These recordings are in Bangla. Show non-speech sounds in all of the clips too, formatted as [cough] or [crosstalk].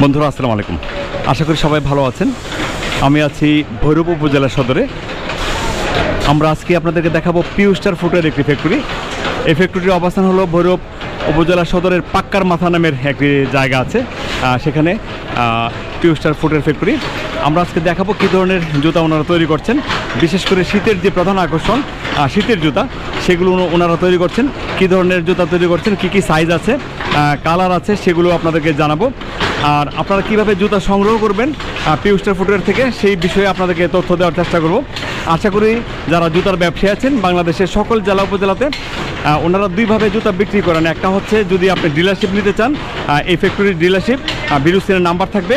বন্ধুরা, আসসালামু আলাইকুম। আশা করি সবাই ভালো আছেন। আমি আছি ভৈরব উপজেলা সদরে। আমরা আজকে আপনাদেরকে দেখাবো পিউ স্টার ফুটের একটি ফ্যাক্টরি এই ফ্যাক্টরির অবস্থান হলো ভৈরব উপজেলা সদরের পাক্কার মাথা নামের একটি জায়গা আছে। সেখানে পিউ স্টার ফুটের ফ্যাক্টরি আমরা আজকে দেখাবো কী ধরনের জুতা ওনারা তৈরি করছেন। বিশেষ করে শীতের যে প্রধান আকর্ষণ শীতের জুতা, সেগুলো ওনারা তৈরি করছেন। কী ধরনের জুতা তৈরি করছেন, কী কী সাইজ আছে কালার আছে, সেগুলো আপনাদেরকে জানাব। আর আপনারা কীভাবে জুতা সংগ্রহ করবেন পিউস্টার ফুটওয়্যার থেকে, সেই বিষয়ে আপনাদেরকে তথ্য দেওয়ার চেষ্টা করব। আশা করি যারা জুতার ব্যবসায়ী আছেন, বাংলাদেশের সকল জেলা উপজেলাতে ওনারা দুইভাবে জুতা বিক্রি করেন। একটা হচ্ছে যদি আপনি ডিলারশিপ নিতে চান এই ফ্যাক্টরির ডিলারশিপ বিরুসিনের নাম্বার থাকবে।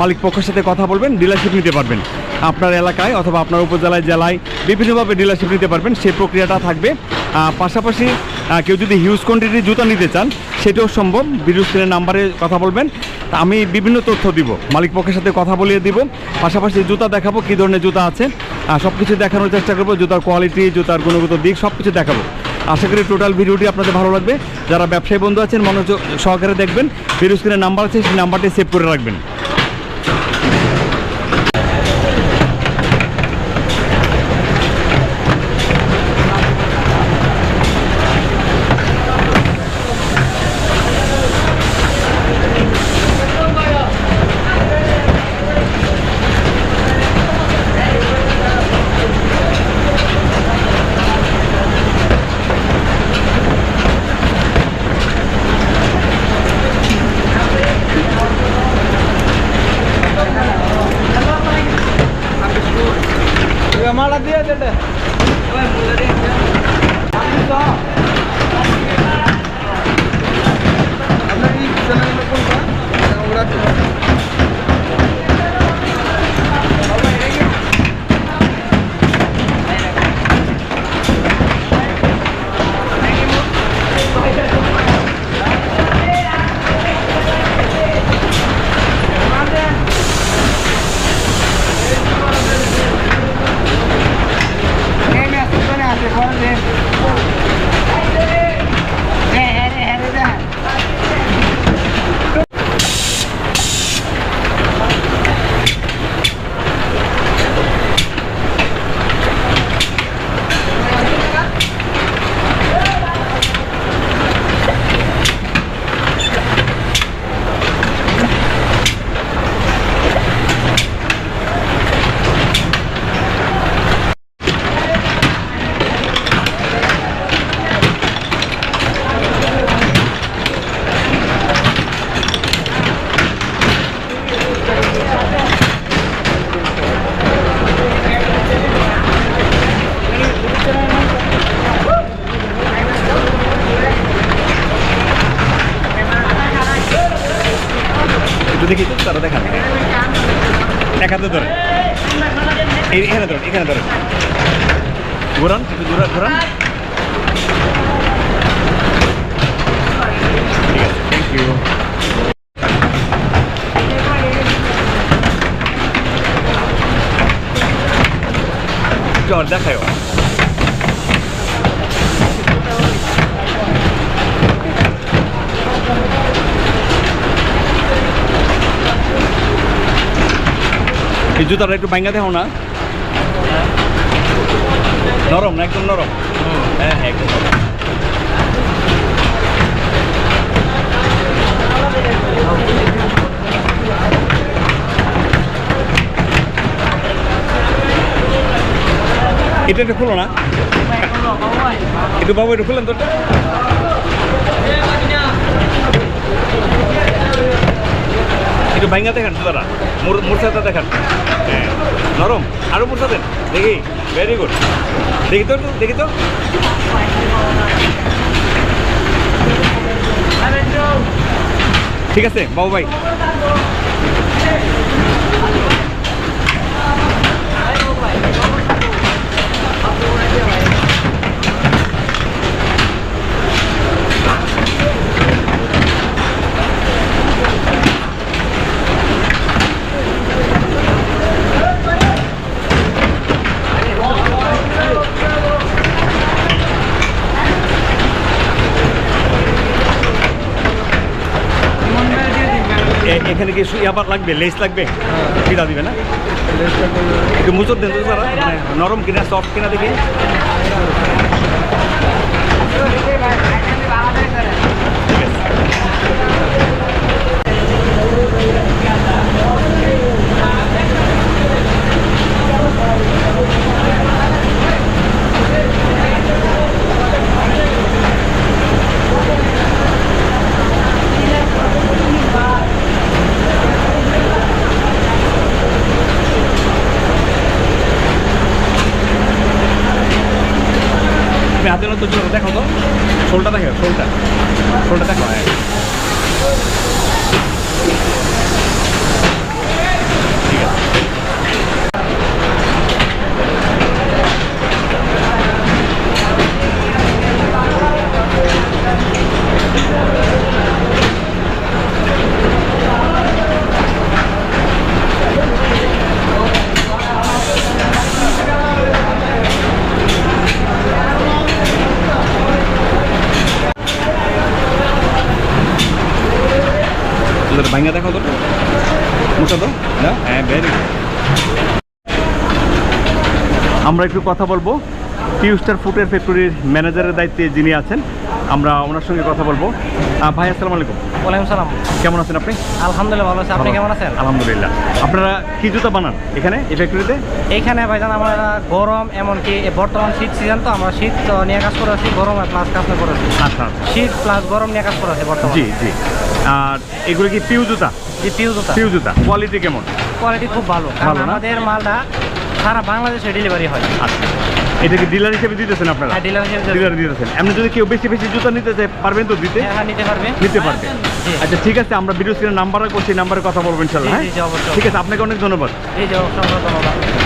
মালিক পক্ষের সাথে কথা বলবেন ডিলারশিপ নিতে পারবেন। আপনার এলাকায় অথবা আপনার উপজেলায়, জেলায় বিভিন্নভাবে ডিলারশিপ নিতে পারবেন, সেই প্রক্রিয়াটা থাকবে। পাশাপাশি কেউ যদি হিউজ কোয়ান্টিটির জুতা নিতে চান, সেটাও সম্ভব। স্ক্রিনের নাম্বারে কথা বলবেন। আমি বিভিন্ন তথ্য দিব, মালিক পক্ষের সাথে কথা বলিয়ে দিব। পাশাপাশি জুতা দেখাবো, কী ধরনের জুতা আছে। সব কিছু দেখানোর চেষ্টা করব, জুতার কোয়ালিটি জুতার গুণগত দিক সব কিছু দেখাবো। আশা করি টোটাল ভিডিওটি আপনাদের ভালো লাগবে। যারা ব্যবসায়ী বন্ধু আছেন, মনোযোগ সহকারে দেখবেন। ভিডিও নাম্বার আছে, সেই নাম্বারটি সেভ করে রাখবেন। माड़ा दिया দেখি তারা দেখান ধরেন এই এখানে ধরেন এখানে ধরেন ঘোরান একটু থ্যাংক ইউ দেখায় এই জুতাটা একটু ভাঙ্গা দেখো না। নরম না একদম নরম? হ্যাঁ হ্যাঁ একদম এটা একটু খুলো না। একটু বাবু, একটু খুলেন তো। একটু ভাঙ্গা দেখেন, দাদা। মোরসাটা দেখেন। হ্যাঁ। নরম। আরও মোরসা দেন দেখি। ভেরি গুড দেখি তো দেখি তো। ঠিক আছে, বাবু ভাই। এখানে কি ইয়াবার লাগবে, লেস লাগবে হ্যাঁ। দিবে না একটু মুচুর দেন তো তারা নরম কিনা সফট কিনা দেখি ঠিক আছে হাতে জোর দেখো তো শোলটা দেখো শোলটা শোলটা দেখো হ্যাঁ ঠিক আছে তোদের ভাঙা দেখো তো। মুখা তো? না? হ্যাঁ ভেরি আমরা একটু কথা বলব। পিউস্টার ফুটের ফ্যাক্টরির ম্যানেজারের দায়িত্বে যিনি আছেন আমরা ওনার সঙ্গে কথা বলব। ভাই আসসালামু আলাইকুম। ওয়ালাইকুম সালাম। কেমন আছেন আপনি? আলহামদুলিল্লাহ ভালো আছি। আপনি কেমন আছেন? আলহামদুলিল্লাহ। আপনারা কি জুতা বানান এখানে এই ফ্যাক্টরিতে এইখানে ভাইজান আমরা গরম এমনকি বর্তমান শীত সিজন তো আমরা শীত নিয়ে কাজ করে আছি গরম প্লাস কাজ করে আছি। আচ্ছা আচ্ছা। শীত প্লাস গরম নিয়ে কাজ করে আছি বর্তমান। জি জি। আর এগুলো কি পিউ জুতা? জি পিউ জুতা। পিউ জুতা। কোয়ালিটি কেমন? কোয়ালিটি খুব ভালো। কারণ আমাদের মালটা সারা বাংলাদেশে ডেলিভারি হয়। আচ্ছা। এটা কি ডিলার হিসেবে দিতেছেন আপনারা? হ্যাঁ ডিলার হিসেবে ডিলার দিতেছেন। এমনি যদি কেউ বেশি বেশি জুতা নিতে চায় পারবেন তো দিতে? হ্যাঁ হ্যাঁ, নিতে পারবে। নিতে পারবে। আচ্ছা ঠিক আছে আমরা ভিডিও স্ক্রিনে নাম্বার রাখব সেই নাম্বারে কথা বলব ইনশাল্লাহ হ্যাঁ। ঠিক আছে আপনাকে অনেক ধন্যবাদ। এই যে অসংখ্য ধন্যবাদ।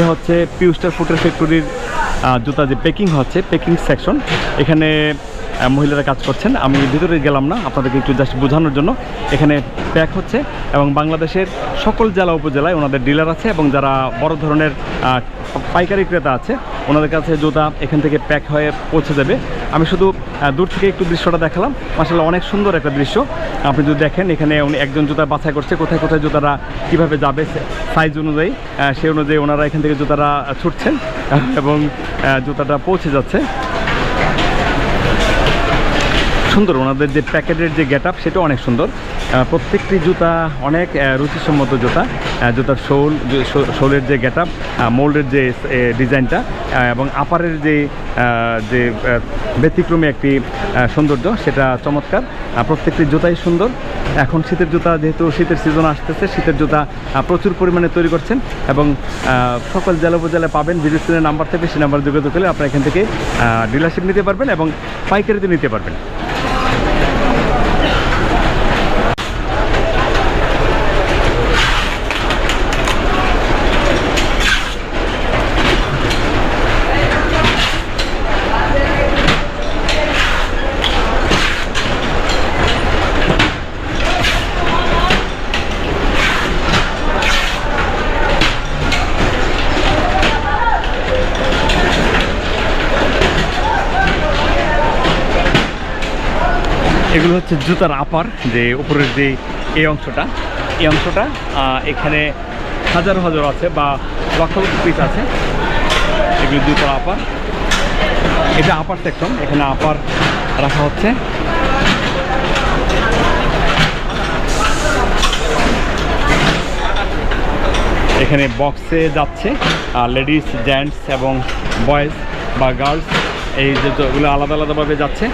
এটা হচ্ছে পিউস্টার ফুটের ফ্যাক্টরির জুতা যে প্যাকিং হচ্ছে প্যাকিং সেকশন এখানে মহিলারা কাজ করছেন। আমি ভিতরে গেলাম না, আপনাদেরকে একটু জাস্ট বোঝানোর জন্য। এখানে প্যাক হচ্ছে এবং বাংলাদেশের সকল জেলা উপজেলায় ওনাদের ডিলার আছে এবং যারা বড় ধরনের পাইকারি ক্রেতা আছে ওনাদের কাছে জুতা এখান থেকে প্যাক হয়ে পৌঁছে যাবে। আমি শুধু দূর থেকে একটু দৃশ্যটা দেখালাম। আসলে অনেক সুন্দর একটা দৃশ্য। আপনি যদি দেখেন, এখানে উনি একজন জুতা বাছাই করছে, কোথায় কোথায় জুতারা কীভাবে যাবে সাইজ অনুযায়ী সেই অনুযায়ী ওনারা এখান থেকে জুতারা ছুটছেন, [laughs] এবং জুতাটা পৌঁছে যাচ্ছে। সুন্দর। ওনাদের যে প্যাকেটের যে গেট আপ সেটা অনেক সুন্দর। প্রত্যেকটি জুতা অনেক রুচিসম্মত জুতা জুতার শোল শোলের যে গেট আপ মোল্ডের যে ডিজাইনটা এবং আপারের যে যে ব্যতিক্রমী একটি সৌন্দর্য, সেটা চমৎকার। প্রত্যেকটি জুতাই সুন্দর। এখন শীতের জুতা, যেহেতু শীতের সিজন আসতেছে, শীতের জুতা প্রচুর পরিমাণে তৈরি করছেন এবং সকল জেলা উপজেলায় পাবেন। বিদ্যুৎ নাম্বার থেকে সেই নাম্বার যোগাযোগ করলে আপনারা এখান থেকে ডিলারশিপ নিতে পারবেন এবং পাইকারিতে নিতে পারবেন। এগুলো হচ্ছে জুতার আপার যে উপরের যে এই অংশটা। এই অংশটা এখানে হাজার হাজার আছে বা লক্ষ লক্ষ পিস আছে। এগুলো জুতার আপার এটা আপার সেকশন এখানে আপার রাখা হচ্ছে। এখানে বক্সে যাচ্ছে লেডিস জেন্টস এবং বয়েজ বা গার্লস এই যে এগুলো আলাদা আলাদাভাবে যাচ্ছে।